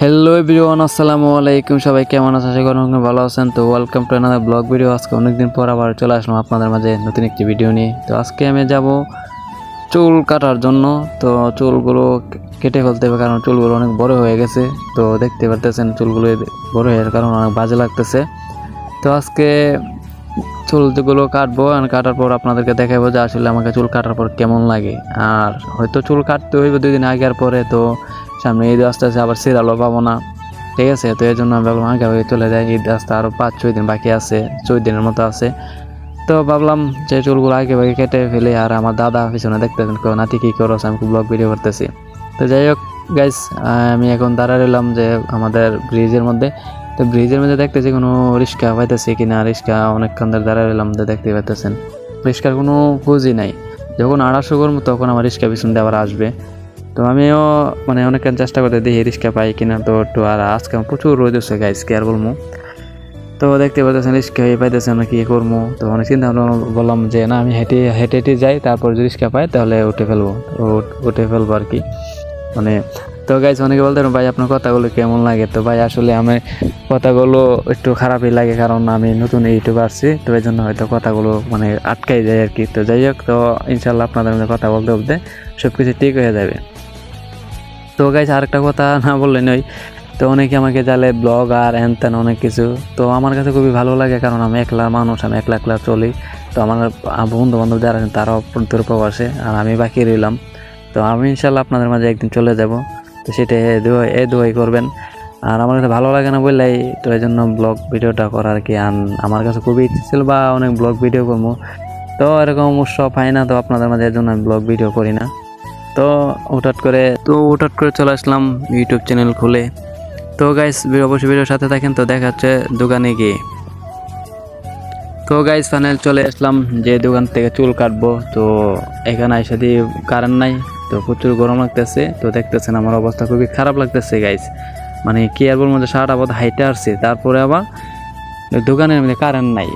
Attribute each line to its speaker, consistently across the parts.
Speaker 1: Hello everyone আসসালামু আলাইকুম। সবাই কেমন আছেন? আশা করি ভালো আছেন। তো welcome to another blog video আজকে অনেকদিন পর আবার চলে আসলাম আপনাদের মাঝে নতুন একটি ভিডিও নিয়ে। তো আজকে আমি যাব চুল কাটার জন্য। তো চুলগুলো কেটে ফেলতে হবে কারণ চুলগুলো অনেক বড় হয়ে গেছে। তো দেখতে পারতেছেন চুলগুলো বড় হয়ে কারণে অনেক বাজে লাগতেছে। তো আজকে চুলগুলো কাটবো। আর কাটার পর আপনাদেরকে দেখাবো যে আসলে আমাকে চুল কাটার পর কেমন লাগে। আর হয়তো চুল কাটতে হইবে দুই দিন আগে আর পরে। তো সামনে ঈদ আসতে আসতে আবার সিরালও পাবো না। ঠিক আছে? তো এই জন্য আমি ভাবলাম, আগে চলে যাই, ঈদ আসতে আরও পাঁচ, ছয় দিন বাকি আছে, ছয় দিনের মতো আছে। তো ভাবলাম যে চুলগুলো আগে ভাগে কেটে ফেলে, আর আমার দাদা পিছনে দেখতেছেন কেউ নাতি, কী করো আমি খুব ব্লগ ভিডিও করতেছি। তো যাই হোক গাইস আমি এখন দাঁড়া রইলাম যে আমাদের ব্রিজের মধ্যে। তো ব্রিজের মধ্যে দেখতেছি কোনো রিক্সা পাইতেছি কিনা? রিক্সা অনেকক্ষণ ধরে দাঁড়া রইলাম, তো দেখতে পাইতেছেন। রিক্সার কোনো খোঁজই নাই। যখন আড়াশো করব তখন আমার রিক্সা পিছন দিয়ে আবার আসবে। তো আমিও মানে অনেকক্ষণ চেষ্টা করতে দেখি রিক্সা পাই কিনা। তো একটু আর আজকে প্রচুর রোদ হচ্ছে গাইস কে আর বলব। তো দেখতে পাচ্ছেন রিক্সা হয়ে পাইতেছে না কি করব। তো অনেক চিন্তা ভাবনা বললাম যে না আমি হেঁটে হেঁটে হেঁটে যাই তারপর যদি রিক্সা পাই তাহলে উঠে ফেলব। উঠে ফেলব আর কি। মানে তো গাইজ অনেকে বলতে পারেন, ভাই আপনার কথাগুলো কেমন লাগে? তো ভাই আসলে আমার কথাগুলো একটু খারাপই লাগে কারণ আমি নতুন ইউটিউব আসছি তো এই জন্য হয়তো কথাগুলো মানে আটকাই যায় আর কি। তো যাই হোক তো ইনশাল্লাহ আপনাদের মধ্যে কথা বলতে বলতে সব কিছু ঠিক হয়ে যাবে। তো গাইজ আরেকটা কথা না বললে নই তো অনেকে আমাকে জালে ব্লগ আর হ্যান ত্যান অনেক কিছু। তো আমার কাছে খুবই ভালো লাগে কারণ আমি একলা মানুষ, আমি একলা একলা চলি। তো আমার বন্ধু বান্ধব যারা আছেন, তারাও দূর প্রবাসে আর আমি বাকি রইলাম। তো আমি ইনশাল্লাহ আপনাদের মাঝে একদিন চলে যাব। তো সেটা এ দোয়াই করবেন। আর আমার কাছে ভালো লাগে না বললেই, তো এই জন্য ব্লগ ভিডিওটা করার কি আর আমার কাছে খুবই ইচ্ছে ছিল, বা অনেক ব্লগ ভিডিও করব। তো এরকম উৎসব হয় না, তো আপনাদের মাঝে এর জন্য আমি ব্লগ ভিডিও করি না। তো হঠাৎ করে, তো হঠাৎ করে চলে আসলাম ইউটিউব চ্যানেল খুলে। তো গাইস অবশ্যই ভিডিওর সাথে থাকেন, তো দেখা হচ্ছে দোকানে গিয়ে। তো গাইস ফাইনাল চলে আসলাম, যে দোকান থেকে চুল কাটবো। তো এখানে এসে দিয়ে কারেন্ট নাই, তো প্রচুর গরম লাগতেছে। তো দেখতেছেন আমার অবস্থা খুবই খারাপ লাগতেছে গাইস মানে কি আর বলব সারাটা পথ হাইটে আসছে। তারপরে আবার দোকানের মধ্যে কারেন্ট নাই।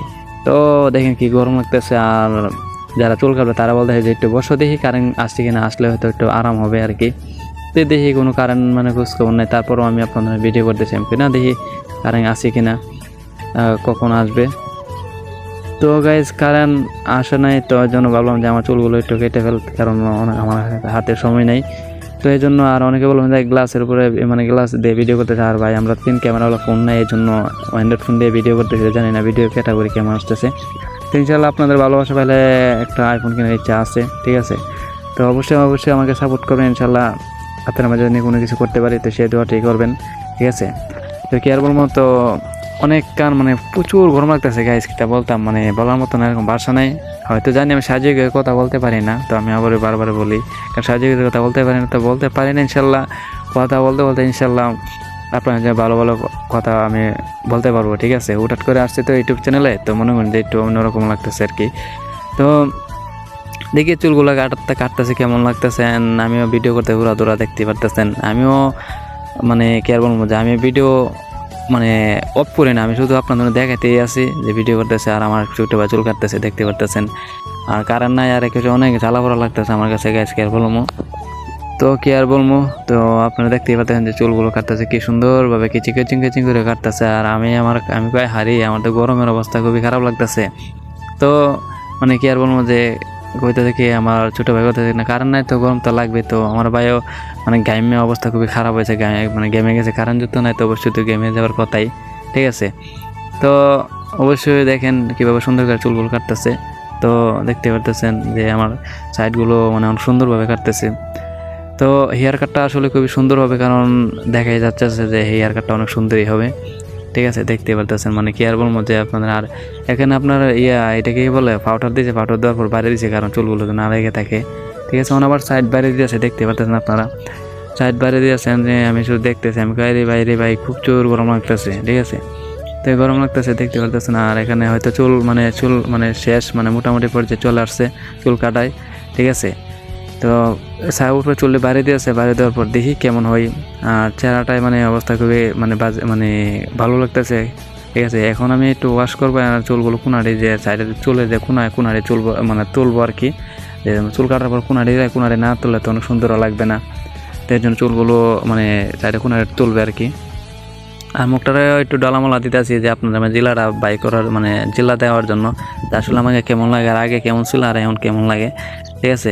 Speaker 1: তো দেখেন কি গরম লাগতেছে, আর যারা চুল কাটবে, তারা বলতে হয় যে একটু বসো দেখি কারেন্ট আসছে কিনা, আসলে হয়তো একটু আরাম হবে আর কি। তো দেখি কোনো কারেন্ট মানে খোঁজখবর নেই, তারপরও আমি আপনাদের ভিডিও করতেছি, আমি না, দেখি কারেন্ট আসে কিনা কখন আসবে। তো গাইজ কারেন্ট আসে নাই, তো জন্য ভাবলাম যে আমার চুলগুলো একটু কেটে ফেল, কারণ আমার হাতে সময় নেই। তো এই জন্য আর অনেকে বললাম যে গ্লাসের উপরে মানে গ্লাস দিয়ে ভিডিও করতেছে, আর ভাই আমরা তিন ক্যামেরাওয়ালা ফোন নেই, এই জন্য অ্যান্ড্রয়েড ফোন দিয়ে ভিডিও করতেছি, জানি না ভিডিও ক্যাটাগরি কেমন আসতেছে। তো ইনশাল্লাহ আপনাদের ভালোবাসা পেলে একটা আইফোন কেনার ইচ্ছা আছে, ঠিক আছে? তো অবশ্যই অবশ্যই আমাকে সাপোর্ট করবেন ইনশাল্লাহ আপনার মাঝে নিয়ে কোনো কিছু করতে পারি, তো সেই দোয়াটাই করবেন, ঠিক আছে? তো কি আর বলব, তো অনেক কান মানে প্রচুর গরম লাগতেছে গাইস কিটা বলতাম মানে বলার মতো না এরকম ভাষা নাই। হয়তো জানি আমি সাজিয়ে কথা বলতে পারি না, তো আমি আবার বারবার বলি, কারণ সাজিয়ে কথা বলতে পারি না, তো বলতে পারি না ইনশাল্লাহ কথা বলতে বলতে ইনশাল্লাহ আপনার যে ভালো ভালো কথা আমি বলতে পারব, ঠিক আছে? হঠাৎ করে আসছে তো ইউটিউব চ্যানেলে তো মনে করেন যে একটু অন্যরকম লাগতেছে আর কি। তো দেখি চুলগুলো কাটতে, কাটতেছে কেমন লাগতেছে, and আমিও ভিডিও করতে ঘোরা দৌড়া দেখতে পারতেছেন। আমিও মানে কি আর বলব যে আমি ভিডিও মানে অফ করি না, আমি শুধু আপনাদের দেখাতেই আছি যে ভিডিও করতেছে আর আমার ছোটো বা চুল কাটতেছে, দেখতে পারতেছেন। আর কারণ নাই, আর কিছু অনেক জ্বালা লাগতেছে আমার কাছে গ্যাস কি আর বলব? তো কি আর বলব? তো আপনারা দেখতেই পাচ্ছেন যে চুলগুলো কাটতেছে, কি সুন্দরভাবে কিচিং কিচিং কিচিং করে কাটতেছে। আর আমি আমার, আমি কয়ে হারি, আমার তো গরমের অবস্থা খুবই খারাপ লাগতেছে। তো মানে কি আর বলব যে কইতে থেকে আমার ছোটো ভাই কথা না কারণ নাই তো, গরম তো লাগবে তো। আমার ভাইও মানে গেমে অবস্থা খুবই খারাপ হয়েছে মানে গেমে গেছে, কারেন্ট যুক্ত নাই তো, অবশ্যই তো গেমে যাওয়ার কথাই, ঠিক আছে? তো অবশ্যই দেখেন কীভাবে সুন্দর করে চুলগুলো কাটতেছে। তো দেখতে পারতেছেন যে আমার সাইডগুলো মানে অনেক সুন্দরভাবে কাটতেছে। তো হেয়ার কাটটা আসলে খুবই সুন্দর হবে, কারণ দেখাই যাচ্ছে যে হেয়ার কাটটা অনেক সুন্দরই হবে। ঠিক আছে দেখতে পারতেছেন মানে কি আর বলব যে আপনাদের, আর এখানে আপনার ইয়া, এটাকে বলে পাউডার দিয়েছে পাউডার দেওয়ার পর বাইরে দিয়েছে, কারণ চুলগুলো না লেগে থাকে। ঠিক আছে আবার সাইড বাইরে দিয়েছে দেখতে পারতেছেন আপনারা। সাইড বাইরে দিয়েছেন যে, আমি শুধু দেখতেছি, আমি বাইরে বাইরে, ভাই, খুব চোর গরম লাগতেছে, ঠিক আছে? তো গরম লাগতেছে, দেখতে পারতেছেন, আর এখানে হয়তো চুল মানে চুল মানে শেষ মানে মোটামুটি পর্যায়ে চলে আসছে, চুল কাটায়, ঠিক আছে? তো সাহেব উপরে চুলে বাইরে দিয়েছে বাইরে দেওয়ার পর দেখি কেমন হয়। আর চেহারাটায় মানে অবস্থা খুবই মানে বাজে মানে ভালো লাগতেছে। ঠিক আছে, এখন আমি একটু ওয়াশ করব আর চুলগুলো কুনাড়ি যে সাইডে চুলে যে কুনায় কুনাড়ি চুল মানে তুলবো আর কি। চুল কাটার পর কুনাড়ি যায় কুনাড়ি না তুললে তো অনেক সুন্দর লাগবে না। তো এর জন্য চুলগুলো মানে সাইডে কোনো তুলবে আর কি। আর মুখটারে একটু ডলামলা দিতে আছি যে আপনাদের মানে জেলাটা বাই করার মানে জেলা দেওয়ার জন্য। তা আসলে আমাকে কেমন লাগে, আর আগে কেমন ছিল, আর এখন কেমন লাগে। ঠিক আছে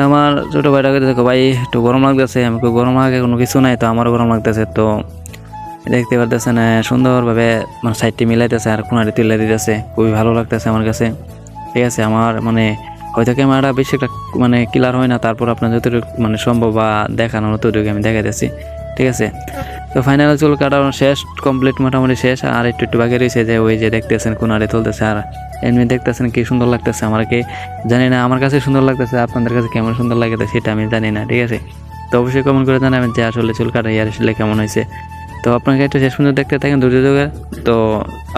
Speaker 1: আমার ছোটো ভাইটাকে দেখো ভাই, একটু গরম লাগতেছে, আমাকে গরম লাগে কোনো কিছু নাই, তো আমারও গরম লাগতেছে। তো দেখতে পারতেছে না সুন্দরভাবে মানে সাইডটি মিলাইতেছে আর কোনাটি তুলে দিতেছে। খুবই ভালো লাগতেছে আমার কাছে। ঠিক আছে, আমার মানে হয়তো ক্যামেরাটা বেশি একটা মানে ক্লিয়ার হয় না, তারপর আপনার যতটুকু মানে সম্ভব বা দেখানো ততটুকু আমি দেখাইতেছি। ঠিক আছে? তো ফাইনাল চুল কাটানো শেষ কমপ্লিট মোটামুটি শেষ, আর একটু একটু বাকি রয়েছে যে ওই যে দেখতেছেন কোন আরে তুলতেছে আর এমনি দেখতেছেন কি সুন্দর লাগতেছে, আমার কি জানি না, আমার কাছে সুন্দর লাগতেছে, আপনাদের কাছে কেমন সুন্দর লাগে সেটা আমি জানি না, ঠিক আছে? তো অবশ্যই কমেন্ট করে জানাবেন যে আসলে চুল কাটা ইয়ার আসলে কেমন হয়েছে। তো আপনাকে একটু শেষ পর্যন্ত দেখতে থাকেন ধৈর্য ধরে তো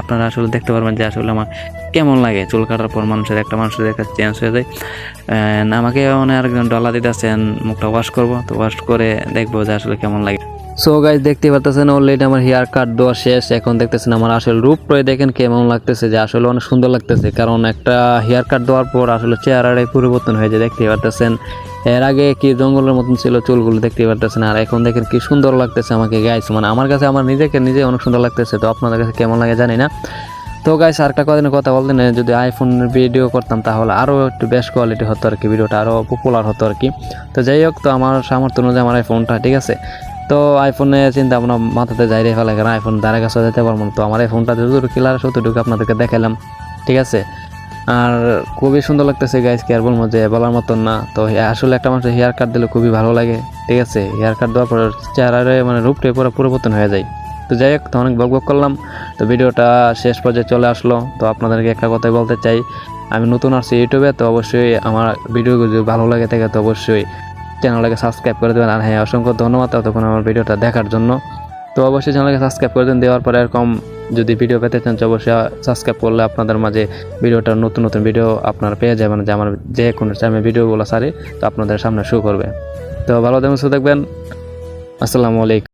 Speaker 1: আপনারা আসলে দেখতে পারবেন যে আসলে আমার কেমন লাগে। চুল কাটার পর মানুষের একটা মানুষের একটা চেঞ্জ হয়ে যায়। আমাকে মানে আরেকজন ডলা দিতেছেন, মুখটা ওয়াশ করব। তো ওয়াশ করে দেখব যে আসলে কেমন লাগে। সো গাইজ দেখতে পারতেছেন অলরেডি আমার হেয়ার কাট দেওয়া শেষ। এখন দেখতেছেন আমার আসলে রূপ। করে দেখেন কেমন লাগতেছে যে আসলে অনেক সুন্দর লাগতেছে। কারণ একটা হেয়ার কাট দেওয়ার পর আসলে চেহারাটাই পরিবর্তন হয়ে যায়। দেখতে পারতেছেন। এর আগে কি জঙ্গলের মতন ছিল চুলগুলো দেখতে পারতেছেন? আর এখন দেখেন কি সুন্দর লাগতেছে আমাকে গাইস মানে আমার কাছে আমার নিজেকে নিজে অনেক সুন্দর লাগতেছে, তো আপনাদের কাছে কেমন লাগে জানি না। তো গাইস আরেকটা কদিনের কথা বলতেন যদি আইফোনের ভিডিও করতাম তাহলে আরও একটু বেশ কোয়ালিটি হতো আর কি, ভিডিওটা আরও পপুলার হতো আর কি। তো যাই হোক, তো আমার সামর্থ্য অনুযায়ী আমার আইফোনটা ঠিক আছে? তো আইফোনে চিন্তা ভাবনা মাথাতে যাই রেখে লাগে আইফোন দ্বারা কাছে যেতে পারব তো আমার এই ফোনটা যতটুকু ক্লিয়ার ততটুকু আপনাদেরকে দেখালাম ঠিক আছে? আর খুবই সুন্দর লাগতেছে গাইস কি আর বলব যে বলার মতন না। তো আসলে একটা মানুষের হেয়ার কাট দিলে খুবই ভালো লাগে, ঠিক আছে? হেয়ার কাট দেওয়ার পর চেহারার মানে রূপটাই পুরো পরিবর্তন হয়ে যায়। তো যাই হোক তো অনেক বক বক করলাম। তো ভিডিওটা শেষ পর্যায়ে চলে আসলো। তো আপনাদেরকে একটা কথাই বলতে চাই, আমি নতুন আসছি ইউটিউবে, তো অবশ্যই আমার ভিডিও যদি ভালো লাগে থাকে, তো অবশ্যই চ্যানেলটাকে সাবস্ক্রাইব করে দেবেন। আর হ্যাঁ অসংখ্য ধন্যবাদ ততক্ষণ আমার ভিডিওটা দেখার জন্য। তো অবশ্যই চ্যানেলকে সাবস্ক্রাইব করে দেন, দেওয়ার পরে এরকম যদি ভিডিও পেতে চান অবশ্যই সাবস্ক্রাইব করলে আপনাদের মাঝে ভিডিওটা নতুন নতুন ভিডিও আপনারা পেয়ে যাবেন। যে আমার যে কোনো টাইমে ভিডিওগুলো সারি তো আপনাদের সামনে শো করবে। তো ভালো থাকবেন, সুস্থ থাকবেন। আসসালামু আলাইকুম।